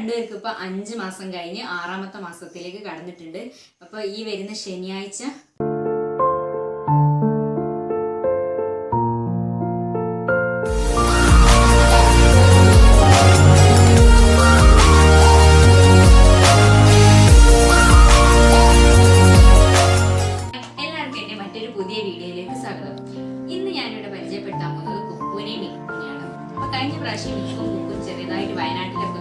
രണ്ടുപേർക്ക് ഇപ്പൊ അഞ്ച് മാസം കഴിഞ്ഞ് ആറാമത്തെ മാസത്തിലേക്ക് കടന്നിട്ടുണ്ട്. അപ്പൊ ഈ വരുന്ന ശനിയാഴ്ച കഴിഞ്ഞ പ്രാവശ്യം മിക്കും കുക്കും ചെറിയതായിട്ട് വയനാട്ടിലൊക്കെ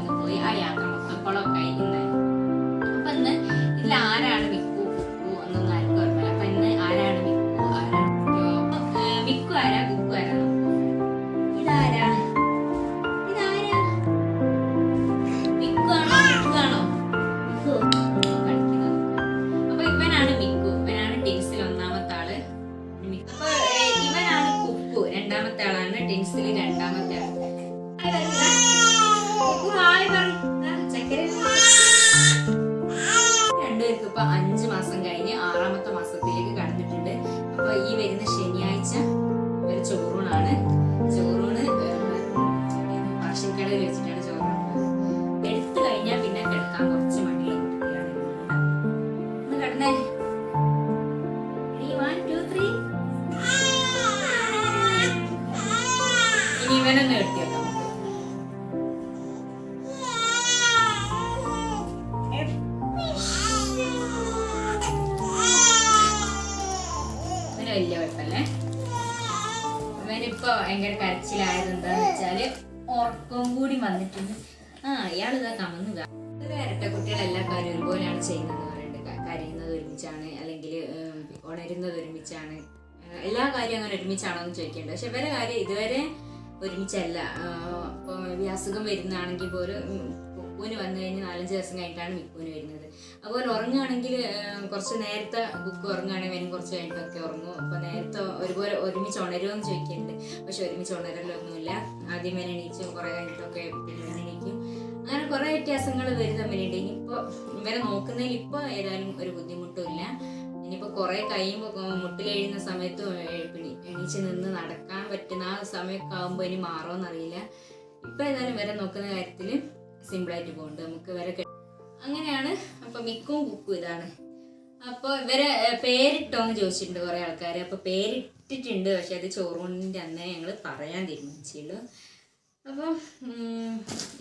രണ്ടാമത്തെ ആളാണ് ടിൻസിൽ രണ്ടാമത്തെ ചക്കര രണ്ടുപേർക്ക് ഇപ്പൊ അഞ്ച് മാസം കഴിഞ്ഞ് ആറാമത്തെ മാസത്തിലേക്ക് കടന്നിട്ടുണ്ട്. അപ്പൊ ഈ വരുന്ന ശനിയാഴ്ച കുഴപ്പല്ലേ ഇവനിപ്പോ ഭയങ്കര കരച്ചിലായത് എന്താന്ന് വെച്ചാൽ ഉറക്കം കൂടി വന്നിട്ടുണ്ട്. ആ ഇയാൾ ഇതാ കമന്നുക കുട്ടികൾ എല്ലാ കാര്യം ഒരുപോലെയാണ് ചെയ്യുന്നത് പറയുന്നുണ്ട് കരയുന്നത് ഒരുമിച്ചാണ് അല്ലെങ്കിൽ ഉണരുന്നത് ഒരുമിച്ചാണ്. എല്ലാ കാര്യവും അങ്ങനെ ഒരുമിച്ചാണോ എന്ന് ചോദിക്കേണ്ടത്. പക്ഷെ ഇവരെ കാര്യം ഇതുവരെ ഒരുമിച്ചല്ല. ഇപ്പോൾ അസുഖം വരുന്നതാണെങ്കിൽ പോലും കുക്കുവിന് വന്നു കഴിഞ്ഞ് നാലഞ്ച് ദിവസം കഴിഞ്ഞിട്ടാണ് മിക്കൂന് വരുന്നത്. അതുപോലെ ഉറങ്ങുകയാണെങ്കിൽ കുറച്ച് നേരത്തെ കുക്ക് ഉറങ്ങുകയാണെങ്കിൽ വരും കുറച്ച് കഴിഞ്ഞിട്ടൊക്കെ ഉറങ്ങും. അപ്പോൾ നേരത്തെ ഒരുപോലെ ഒരുമിച്ച് ഉണരുമെന്ന് ചോദിക്കുന്നുണ്ട് പക്ഷെ ഒരുമിച്ച് ഉണരലൊന്നുമില്ല. ആദ്യം വരെ എണീച്ചു കുറേ കഴിഞ്ഞിട്ടൊക്കെ പിന്നെ എണീക്കും. അങ്ങനെ കുറേ വ്യത്യാസങ്ങൾ വരും തമ്മിലുണ്ട്. ഇനിയിപ്പോൾ ഇവരെ നോക്കുന്നതിൽ ഇപ്പോൾ ഏതായാലും ഒരു ബുദ്ധിമുട്ടും ഇല്ല. ഇനിയിപ്പോൾ കുറേ കഴിയുമ്പോൾ മുട്ടിലെഴുന്ന സമയത്ത് എണീ- എണീച്ച് നിന്ന് നടക്കാൻ പറ്റുന്ന ആ സമയമൊക്കെ ആകുമ്പോൾ ഇനി മാറുമെന്നറിയില്ല ഇപ്പം ഏതായാലും വരെ നോക്കുന്ന കാര്യത്തിൽ സിമ്പിളായിട്ട് പോകുന്നുണ്ട് നമുക്ക് വരെ അങ്ങനെയാണ്. അപ്പം മിക്കും കുക്കും ഇതാണ്. അപ്പോൾ ഇവരെ പേരിട്ടോന്ന് ചോദിച്ചിട്ടുണ്ട് കുറേ ആൾക്കാർ അപ്പോൾ പേരിട്ടിട്ടുണ്ട്. പക്ഷെ അത് ചോറൂണിന്റെ അന്നേ ഞങ്ങൾ പറയാൻ തീരുമാനിച്ചുള്ളൂ അപ്പോൾ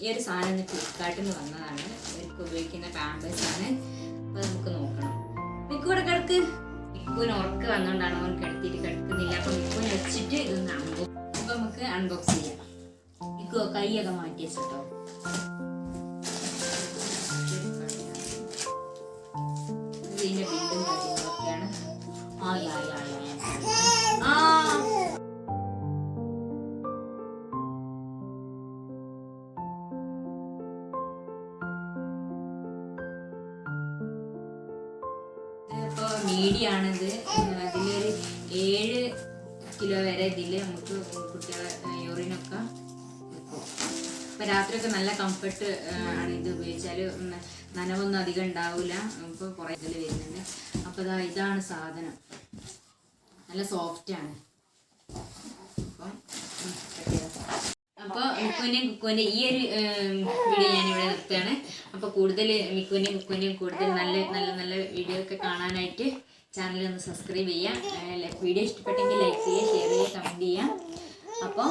ഈ ഒരു സാധനം ഫ്ലിപ്കാർട്ടിൽ നിന്ന് വന്നതാണ്. ഇവർക്ക് ഉപയോഗിക്കുന്ന പാമ്പേഴ്സാണ് അപ്പോൾ നമുക്ക് നോക്കണം. മിക്കൂടെ കിടക്ക്. മിക്കുവിന് ഉറക്ക് വന്നുകൊണ്ടാണ് അവൻ കിടത്തിയിട്ട് കിടക്കുന്നില്ല. അപ്പൊ മിക്കുവിനെ വെച്ചിട്ട് ഇതൊന്ന് അൺബോക്സ് അപ്പൊ നമുക്ക് അൺബോക്സ് ചെയ്യാം. മിക്കു കൈയൊക്കെ മാറ്റി വെച്ചിട്ടോ ഇപ്പോൾ മീഡിയ ആണിത് അതിലൊരു ഏഴ് കിലോ വരെ ഇതിൽ നമുക്ക് കുട്ടികളെ യൂറിനൊക്കെ ഇപ്പം രാത്രിയൊക്കെ നല്ല കംഫർട്ട് ആണ് ഇത് ഉപയോഗിച്ചാൽ നനവൊന്നും അധികം ഉണ്ടാവില്ല ഇപ്പോൾ കുറേ ഇതിൽ വരുന്നുണ്ട്. അപ്പോൾ ഇതാ ഇതാണ് സാധനം. നല്ല സോഫ്റ്റ് ആണ്. അപ്പം മിക്കുവിന്റെയും കുക്കുവിന്റെയും ഈ ഒരു വീഡിയോ ഞാനിവിടെ നിർത്തുകയാണ്. അപ്പോൾ കൂടുതൽ മിക്കുവിന്റെയും കുക്കുവിന്റെയും കൂടുതൽ നല്ല നല്ല നല്ല വീഡിയോ ഒക്കെ കാണാനായിട്ട് ചാനൽ ഒന്ന് സബ്സ്ക്രൈബ് ചെയ്യാം വീഡിയോ ഇഷ്ടപ്പെട്ടെങ്കിൽ ലൈക്ക് ചെയ്യുക ഷെയർ ചെയ്യുക കമന്റ് ചെയ്യാം അപ്പോൾ